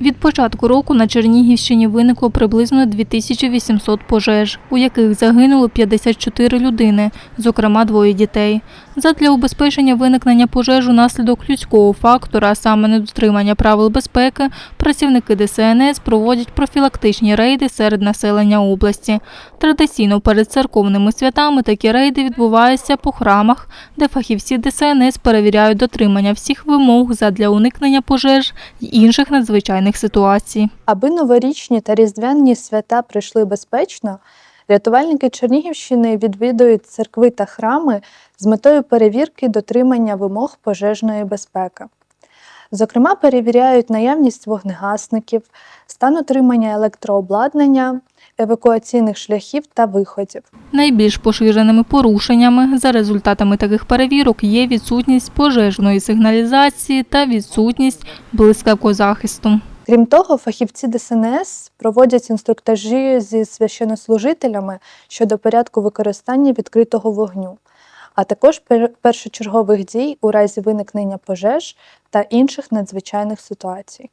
Від початку року на Чернігівщині виникло приблизно 2800 пожеж, у яких загинуло 54 людини, зокрема двоє дітей. Задля убезпечення виникнення пожеж унаслідок людського фактора, а саме недотримання правил безпеки, працівники ДСНС проводять профілактичні рейди серед населення області. Традиційно перед церковними святами такі рейди відбуваються по храмах, де фахівці ДСНС перевіряють дотримання всіх вимог задля уникнення пожеж й інших надзвичайних ситуацій. Аби новорічні та різдвяні свята прийшли безпечно, рятувальники Чернігівщини відвідують церкви та храми з метою перевірки дотримання вимог пожежної безпеки. Зокрема, перевіряють наявність вогнегасників, стан утримання електрообладнання, евакуаційних шляхів та виходів. Найбільш поширеними порушеннями за результатами таких перевірок є відсутність пожежної сигналізації та відсутність блискавкозахисту. Крім того, фахівці ДСНС проводять інструктажі зі священнослужителями щодо порядку використання відкритого вогню, а також першочергових дій у разі виникнення пожеж та інших надзвичайних ситуацій.